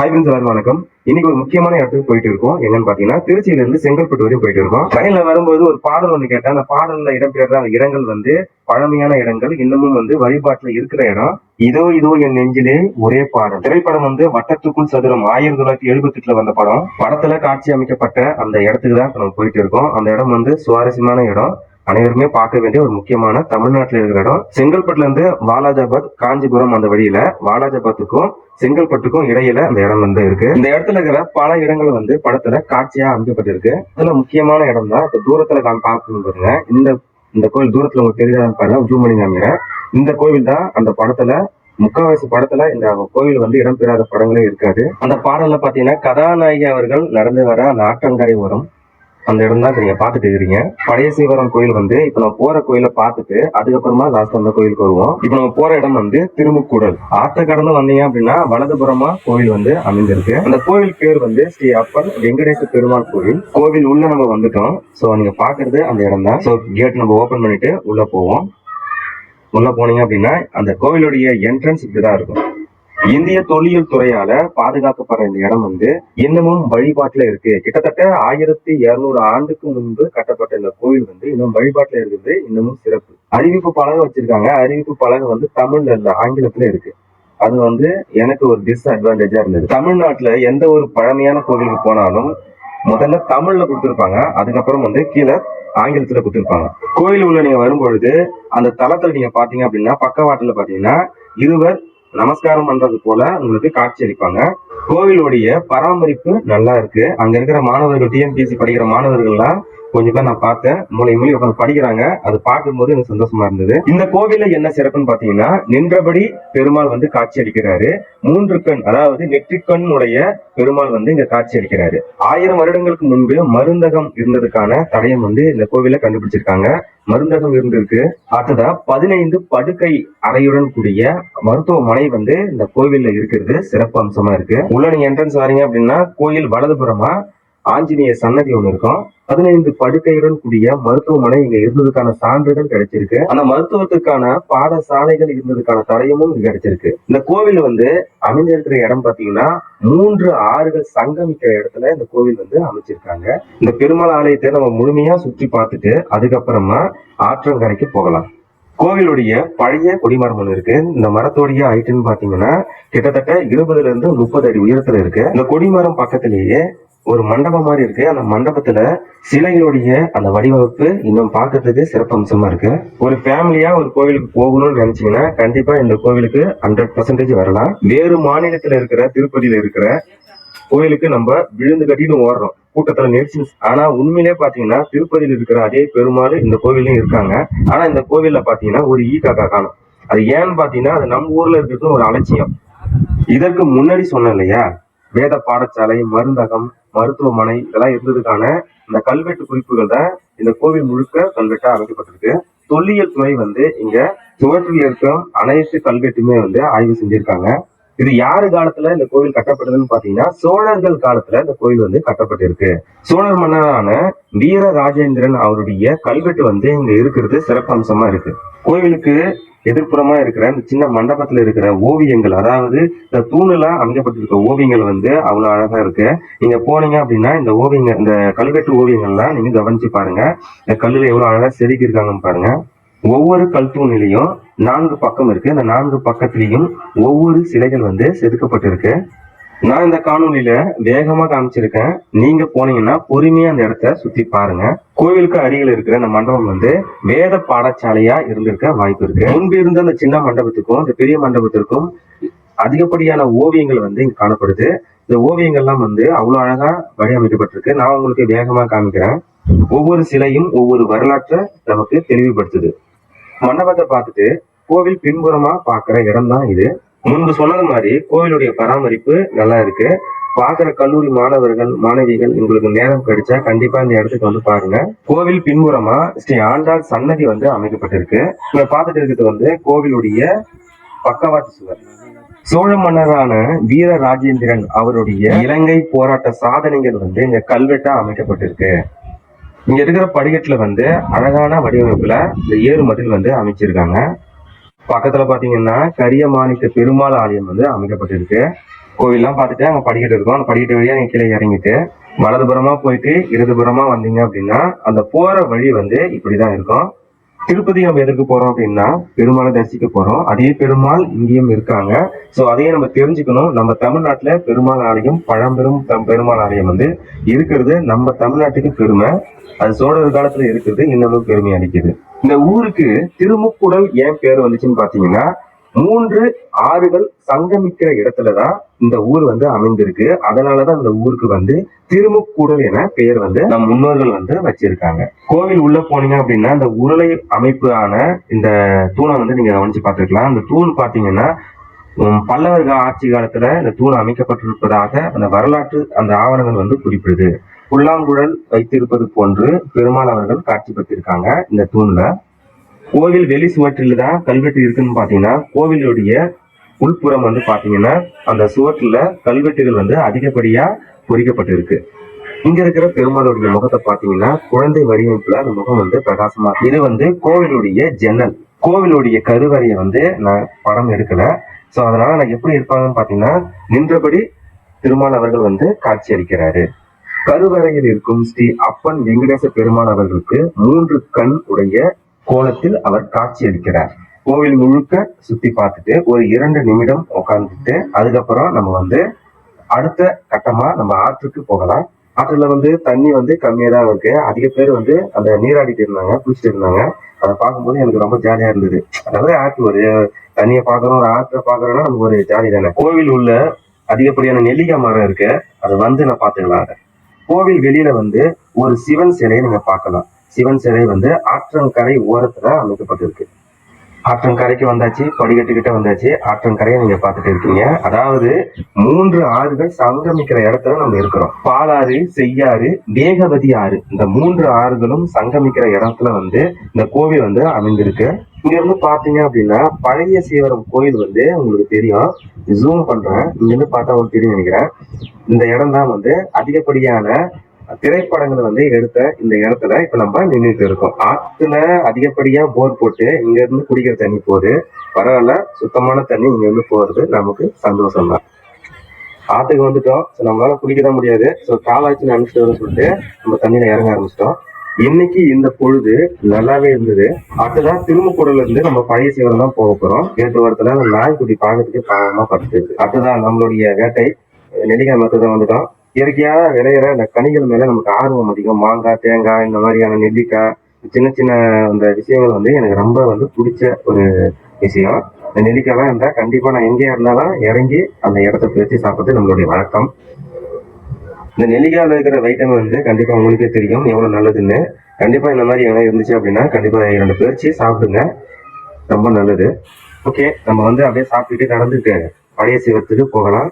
Hi friends எல்லாரும் வணக்கம். இன்னைக்கு ஒரு முக்கியமான இடத்துக்கு போயிட்டு இருக்கோம். என்னன்னு பாத்தீங்கன்னா திருச்சியில இருந்து செங்கல்பட்டு வரையும் போயிட்டு இருக்கோம். ட்ரெயின்ல வரும்போது ஒரு பாடல் ஒண்ணு கேட்டேன். அந்த பாடல்ல இடம்பெற அந்த இடங்கள் வந்து பழமையான இடங்கள் இன்னமும் வந்து வழிபாட்டுல இருக்கிற இடம். இதோ இதோ என் நெஞ்சிலே ஒரே பாடல். திரைப்படம் வந்து வட்டத்துக்குள் சதுரம் ஆயிரத்தி தொள்ளாயிரத்தி எழுபத்தி எட்டுல வந்த படம். படத்துல காட்சி அமைக்கப்பட்ட அந்த இடத்துக்கு தான் நம்ம போயிட்டு இருக்கோம். அந்த இடம் வந்து சுவாரஸ்யமான இடம். அனைவருமே பார்க்க வேண்டிய ஒரு முக்கியமான தமிழ்நாட்டில் இருக்கிற இடம். செங்கல்பட்டுல இருந்து வாலாஜாபாத் காஞ்சிபுரம் அந்த வழியில வாலாஜாபாத்துக்கும் செங்கல்பட்டுக்கும் இடையில அந்த இடம் வந்து இருக்கு. இந்த இடத்துல இருக்கிற பல இடங்கள் வந்து படத்துல காட்சியா அமைக்கப்பட்டிருக்கு அதுல முக்கியமான இடம் தான் இப்ப தூரத்துல நான் பார்க்கணும் பாருங்க. இந்த இந்த கோயில் தூரத்துல உங்களுக்கு தெரியாத பாருங்க. ஜூம் பண்ணி காமிக்கிறேன். இந்த கோவில் தான் அந்த படத்துல முக்காவாசி படத்துல இந்த கோவில் வந்து இடம்பெறாத படங்களே இருக்காது. அந்த பாடல்ல பாத்தீங்கன்னா கதாநாயகி அவர்கள் நடந்து வர அந்த ஆற்றங்கரை வரும் அந்த இடம் தான் நீங்க பாத்துட்டு இருக்கிறீங்க. பழைய சீவரம் கோயில் வந்து இப்ப நம்ம போற கோயில பார்த்துட்டு அதுக்கப்புறமா லாஸ்ட் அந்த கோயிலுக்கு வருவோம். இப்ப நம்ம போற இடம் வந்து திருமுக்கூடல். ஆத்த கடந்து வந்தீங்க அப்படின்னா வலதுபுறமா கோயில் வந்து அமைந்திருக்கு. அந்த கோவில் பேர் வந்து ஸ்ரீ அப்பன் வெங்கடேச பெருமாள் கோயில். கோவில் உள்ள நம்ம வந்துட்டோம். சோ நீங்க பாக்குறது அந்த இடம் தான் சோ கேட் நம்ம ஓபன் பண்ணிட்டு உள்ள போவோம். உள்ள போனீங்க அப்படின்னா அந்த கோவிலுடைய என்ட்ரன்ஸ் இப்படிதான் இருக்கும். இந்திய தொல்லியல் துறையால பாதுகாக்கப்படுற இந்த இடம் வந்து இன்னமும் வழிபாட்டுல இருக்கு. கிட்டத்தட்ட ஆயிரத்தி இருநூறு ஆண்டுக்கு முன்பு கட்டப்பட்ட இந்த கோவில் வந்து இன்னும் வழிபாட்டுல இருக்குது. இன்னமும் சிறப்பு. அறிவிப்பு பலகை வச்சிருக்காங்க. அறிவிப்பு பலகை வந்து தமிழ்ல இல்ல ஆங்கிலத்துல இருக்கு. அது வந்து எனக்கு ஒரு டிஸ்அட்வான்டேஜா இருந்தது. தமிழ்நாட்டுல எந்த ஒரு பழமையான கோவிலுக்கு போனாலும் முதல்ல தமிழ்ல கொடுத்துருப்பாங்க. அதுக்கப்புறம் வந்து கீழே ஆங்கிலத்துல கொடுத்துருப்பாங்க. கோயில் உள்ள நீங்க வரும்பொழுது அந்த தளத்துல நீங்க பாத்தீங்க அப்படின்னா பக்கவாட்டுல பாத்தீங்கன்னா இருவர் நமஸ்காரம் பண்றது போல உங்களுக்கு காட்சி அளிப்பாங்க. கோவிலுடைய பராமரிப்பு நல்லா இருக்கு. அங்க இருக்கிற மாணவர்கள் டிஎன்பிசி படிக்கிற மாணவர்கள்லாம் கொஞ்சம் பேர் நான் பார்த்தேன். மூளை மூலி உட்காந்து படிக்கிறாங்க. அது பார்க்கும்போது எனக்கு சந்தோஷமா இருந்தது. இந்த கோவில்ல என்ன சிறப்புன்னு பாத்தீங்கன்னா நின்றபடி பெருமாள் வந்து காட்சி அளிக்கிறாரு. மூன்று கண் அதாவது நெற்றிக்கண் உடைய பெருமாள் வந்து இங்க காட்சி அளிக்கிறாரு. ஆயிரம் வருடங்களுக்கு முன்பு மருந்தகம் இருந்ததுக்கான தடயம் வந்து இந்த கோவில கண்டுபிடிச்சிருக்காங்க. மருந்தகம் இருந்திருக்கு. அடுத்ததா பதினைந்து படுக்கை அறையுடன் கூடிய மருத்துவமனை வந்து இந்த கோவில்ல இருக்கிறது. சிறப்பு அம்சமா இருக்கு. உள்ள நீங்க என்ட்ரன்ஸ் வரீங்க அப்படின்னா கோயில் வலதுபுறமா ஆஞ்சநேய சன்னதி ஒண்ணு இருக்கும். பதினைந்து படுக்கையுடன் கூடிய மருத்துவமனை இங்க இருந்ததுக்கான சான்றுகள் கிடைச்சிருக்கு. அந்த மருத்துவத்துக்கான பாடசாலைகள் இருந்ததுக்கான தடயமும் இங்க கிடைச்சிருக்கு. இந்த கோவில் வந்து அமைஞ்சிருக்கிற இடம் பாத்தீங்கன்னா மூன்று ஆறுகள் சங்கமிக்கிற இடத்துல இந்த கோவில் வந்து அமைச்சிருக்காங்க. இந்த பெருமாள் ஆலயத்தை நம்ம முழுமையா சுற்றி பார்த்துட்டு அதுக்கப்புறமா ஆற்றங்கரைக்கு போகலாம். கோவிலுடைய பழைய கொடிமரம் ஒன்று இருக்கு. இந்த மரத்தோடைய ஹைட்டுன்னு பாத்தீங்கன்னா கிட்டத்தட்ட இருபதுல இருந்து முப்பது அடி உயரத்துல இருக்கு. இந்த கொடிமரம் பக்கத்திலேயே ஒரு மண்டபம் மாதிரி இருக்கு. அந்த மண்டபத்துல சிலைகளுடைய அந்த வடிவமைப்பு இன்னும் பார்க்கிறதுக்கு சிறப்பம்சமா இருக்கு. ஒரு ஃபேமிலியா ஒரு கோவிலுக்கு போகணும்னு நினைச்சீங்கன்னா கண்டிப்பா இந்த கோவிலுக்கு ஹண்ட்ரட் பர்சன்டேஜ் வரலாம். வேறு மாநிலத்துல இருக்கிற திருப்பதியில இருக்கிற கோயிலுக்கு நம்ம விழுந்து கட்டின்னு ஓடுறோம். கூட்டத்துல நெரிசல் ஆனா உண்மையிலே பாத்தீங்கன்னா திருப்பதியில் இருக்கிற அதே பெருமாள் இந்த கோவிலையும் இருக்காங்க. ஆனா இந்த கோவில்ல பாத்தீங்கன்னா ஒரு ஈ காக்கா காணும். அது ஏன்னு பாத்தீங்கன்னா அது நம்ம ஊர்ல இருக்கிறது ஒரு அலட்சியம். இதற்கு முன்னாடி சொன்னேன் இல்லையா? வேத பாடசாலை மருந்தகம் மருத்துவமனை இதெல்லாம் இருந்ததுக்கான இந்த கல்வெட்டு குறிப்புகள் தான் இந்த கோவில் முழுக்க கல்வெட்டா அமைக்கப்பட்டிருக்கு. தொல்லியல் துறை வந்து இங்க சுவற்றில் இருக்கும் அனைத்து கல்வெட்டுமே வந்து ஆய்வு செஞ்சிருக்காங்க. இது யாரு காலத்துல இந்த கோவில் கட்டப்பட்டதுன்னு பாத்தீங்கன்னா சோழர்கள் காலத்துல இந்த கோவில் வந்து கட்டப்பட்டிருக்கு. சோழர் மன்னரான வீர ராஜேந்திரன் அவருடைய கல்வெட்டு வந்து இங்க இருக்கிறது சிறப்பம்சமா இருக்கு. கோவிலுக்கு எதிர்ப்புறமா இருக்கிற இந்த சின்ன மண்டபத்துல இருக்கிற ஓவியங்கள் அதாவது இந்த தூணெல்லாம் அமைக்கப்பட்டிருக்க ஓவியங்கள் வந்து அவ்வளவு அழகா இருக்கு. நீங்க போனீங்க அப்படின்னா இந்த ஓவியங்கள் இந்த கல்வெட்டு ஓவியங்கள்லாம் நீங்க கவனிச்சு பாருங்க. இந்த கல்லுல எவ்வளவு அழகா செதுக்கி இருக்காங்கன்னு பாருங்க. ஒவ்வொரு கல் தூணிலையும் நான்கு பக்கம் இருக்கு. இந்த நான்கு பக்கத்திலையும் ஒவ்வொரு சிலைகள் வந்து செதுக்கப்பட்டிருக்கு. நான் இந்த காணொலியில வேகமா காமிச்சிருக்கேன். நீங்க போனீங்கன்னா பொறுமையா அந்த இடத்த சுத்தி பாருங்க. கோவிலுக்கு அருகில் இருக்கிற இந்த மண்டபம் வந்து வேத பாடசாலையா இருந்திருக்க வாய்ப்பு இருக்கு. முன்பு இருந்த அந்த சின்ன மண்டபத்துக்கும் இந்த பெரிய மண்டபத்திற்கும் அதிகப்படியான ஓவியங்கள் வந்து இங்க காணப்படுது. இந்த ஓவியங்கள்லாம் வந்து அவ்வளவு அழகா வடிவமைக்கப்பட்டிருக்கு. நான் உங்களுக்கு வேகமா காமிக்கிறேன். ஒவ்வொரு சிலையும் ஒவ்வொரு வரலாற்றை நமக்கு தெளிவுபடுத்துது. மண்டபத்தை பார்த்துட்டு கோவில் பின்புறமா பாக்குற இடம் தான் இது. முன்பு சொன்னது மாதிரி கோவிலுடைய பராமரிப்பு நல்லா இருக்கு. பாக்குற கல்லூரி மாணவர்கள் மாணவிகள் உங்களுக்கு நேரம் கிடைச்சா கண்டிப்பா இந்த இடத்துக்கு வந்து பாருங்க. கோவில் பின்புறமா ஸ்ரீ ஆண்டாள் சன்னதி வந்து அமைக்கப்பட்டிருக்கு. இங்க பார்த்துட்டு இருக்கிறது வந்து கோவிலுடைய பக்கவாட்டு சுவர். சோழ மன்னரான வீர ராஜேந்திரன் அவருடைய இலங்கை போராட்ட சாதனைகள் வந்து இங்க கல்வெட்டா அமைக்கப்பட்டிருக்கு. இங்க இருக்கிற படிக்கட்டுல வந்து அழகான வடிவமைப்புல இந்த ஏறு மதில் வந்து அமைச்சிருக்காங்க. பக்கத்துல பாத்தீங்கன்னா கரிய மாணிக்க பெருமாள் ஆலயம் வந்து அமைக்கப்பட்டிருக்கு. கோவில்லாம் பார்த்துட்டு அங்க படிக்கட்டு இருக்கும். அந்த படிக்கட்டு வழியா நீங்க கீழே இறங்கிட்டு வலதுபுறமா போயிட்டு இடதுபுறமா வந்தீங்க அப்படின்னா அந்த போற வழி வந்து இப்படிதான் இருக்கும். திருப்பதி நம்ம எதற்கு போறோம் அப்படின்னா பெருமாளை தரிசிக்க போறோம். அதே பெருமாள் இங்கேயும் இருக்காங்க. சோ அதையே நம்ம தெரிஞ்சுக்கணும். நம்ம தமிழ்நாட்டுல பெருமாள் ஆலயம் பழம்பெரும் தம் பெருமாள் ஆலயம் வந்து இருக்கிறது. நம்ம தமிழ்நாட்டுக்கு பெருமை. அது சோழர் காலத்துல இருக்கிறது. இன்னமும் பெருமை அளிக்குது. இந்த ஊருக்கு திருமுக்குடல் ஏன் பேர் வந்துச்சுன்னு பாத்தீங்கன்னா மூன்று ஆறுகள் சங்கமிக்கிற இடத்துலதான் இந்த ஊர் வந்து அமைந்திருக்கு. அதனாலதான் இந்த ஊருக்கு வந்து திருமுக்கூடல் என பெயர் வந்து நம் முன்னோர்கள் வந்து வச்சிருக்காங்க. கோவில் உள்ள போனீங்க அப்படின்னா இந்த உருளை அமைப்பான இந்த தூணை வந்து நீங்க கவனிச்சு பார்த்துருக்கலாம். அந்த தூண் பாத்தீங்கன்னா பல்லவர்கள் ஆட்சி காலத்துல இந்த தூண் அமைக்கப்பட்டிருப்பதாக அந்த வரலாற்று அந்த ஆவணங்கள் வந்து குறிப்பிடுது. புல்லாங்குழல் வைத்திருப்பது போன்று பெருமாள் அவர்கள் காட்சிப்படுத்திருக்காங்க இந்த தூண்ல. கோவில் வெளி சுவற்றில் தான் கல்வெட்டு இருக்குன்னு பாத்தீங்கன்னா கோவிலுடைய உள்புறம் வந்து பாத்தீங்கன்னா அந்த சுவற்றில் கல்வெட்டுகள் வந்து அதிகப்படியா பொறிக்கப்பட்டிருக்கு. இங்க இருக்கிற பெருமாளுடைய முகத்தை பாத்தீங்கன்னா குழந்தை வடிவமைப்புல அந்த முகம் வந்து பிரகாசமா இது வந்து கோவிலுடைய ஜன்னல். கோவிலுடைய கருவறையை வந்து நான் படம் எடுக்கல. சோ அதனால நான் எப்படி இருப்பாங்கன்னு பாத்தீங்கன்னா நின்றபடி திருமால் அவர்கள் வந்து காட்சி அளிக்கிறாரு. கருவறையில் இருக்கும் ஸ்ரீ அப்பன் வெங்கடேச பெருமாள் அவர்களுக்கு மூன்று கண் உடைய கோலத்தில் அவர் காட்சி அளிக்கிறார். கோவில் முழுக்க சுத்தி பார்த்துட்டு ஒரு இரண்டு நிமிடம் உட்கார்ந்துட்டு அதுக்கப்புறம் நம்ம வந்து அடுத்த கட்டமா நம்ம ஆற்றுக்கு போகலாம். ஆற்றுல வந்து தண்ணி வந்து கம்மியா தான் இருக்கு. அதிக பேர் வந்து அந்த நீராடிட்டு இருந்தாங்க குளிச்சுட்டு இருந்தாங்க. அதை பார்க்கும்போது எனக்கு ரொம்ப ஜாலியா இருந்தது. அதாவது ஆற்று ஒரு தண்ணியை பார்க்கறோம் ஒரு ஆற்றை பார்க்கறோம்னா நமக்கு ஒரு ஜாலி தானே. கோவில் உள்ள அதிகப்படியான நெல்லிக்காய் மரம் இருக்கு. அதை வந்து நான் பாத்துக்கலாம் கோவில் வெளியில வந்து ஒரு சிவன் சிலையை நீங்க பார்க்கலாம். சிவன் சிலை வந்து ஆற்றங்கரை ஓரத்துல அமைக்கப்பட்டிருக்கு. ஆற்றங்கரைக்கு வந்தாச்சு படிக்கட்டுக்கிட்ட வந்தாச்சு. ஆற்றங்கரையை நீங்க பார்த்துட்டு இருக்கீங்க. அதாவது மூன்று ஆறுகள் சங்கமிக்கிற இடத்துல நம்ம இருக்கிறோம். பாலாறு செய்யாறு வேகவதி ஆறு. இந்த மூன்று ஆறுகளும் சங்கமிக்கிற இடத்துல வந்து இந்த கோவில் வந்து அமைந்திருக்கு. இங்க இருந்து பாத்தீங்க அப்படின்னா பழைய சீவரம் கோயில் வந்து உங்களுக்கு தெரியும். ஜூம் பண்றேன். இங்க இருந்து பார்த்தா உங்களுக்கு தெரியும் நினைக்கிறேன். இந்த இடம் தான் வந்து அதிகப்படியான திரைப்படங்களை வந்து எடுத்த இந்த இடத்துல இப்ப நம்ம நின்றுட்டு இருக்கோம். ஆத்துல அதிகப்படியா போர் போட்டு இங்க இருந்து குடிக்கிற தண்ணி போகுது. பரவாயில்ல சுத்தமான தண்ணி இங்க இருந்து போறது நமக்கு சந்தோஷம் தான் ஆத்துக்கு வந்துட்டோம். ஸோ நம்மளால குடிக்க தான் முடியாது ஸோ காலாச்சு நினைச்சிட்டு சொல்லிட்டு நம்ம தண்ணியில இறங்க ஆரம்பிச்சிட்டோம். இன்னைக்கு இந்த பொழுது நல்லாவே இருந்தது. அடுத்ததான் திருமுக்கூடல இருந்து நம்ம பழைய சிவன் தான் போக போறோம். கேட்டு வரத்துல அந்த நாய்க்குட்டி பார்க்கறதுக்கு பாவமா படுத்து அடுத்ததான் நம்மளுடைய வேட்டை நெல்லிக்காய் மரத்தை தான் வந்துட்டோம். இயற்கையாக விளையிற இந்த கனிகள் மேல நமக்கு ஆர்வம் அதிகம். மாங்காய் தேங்காய் இந்த மாதிரியான நெல்லிக்காய் சின்ன சின்ன அந்த விஷயங்கள் வந்து எனக்கு ரொம்ப வந்து பிடிச்ச ஒரு விஷயம். இந்த நெல்லிக்காய்லாம் இருந்தா கண்டிப்பா நான் எங்கேயா இருந்தாலும் இறங்கி அந்த இடத்த பிரிச்சு சாப்பிட்றது நம்மளுடைய வழக்கம். இந்த நெல்லிக்காயில் இருக்கிற வைட்டமின் வந்து கண்டிப்பா உங்களுக்கே தெரியும். எவ்வளவு நல்லதுன்னு. கண்டிப்பா இந்த மாதிரி எல்லாம் இருந்துச்சு அப்படின்னா கண்டிப்பா இரண்டு பிரிச்சு சாப்பிடுங்க. ரொம்ப நல்லது. ஓகே நம்ம வந்து அப்படியே சாப்பிட்டுட்டு நடந்துட்டு பழைய சிவத்துக்கு போகலாம்.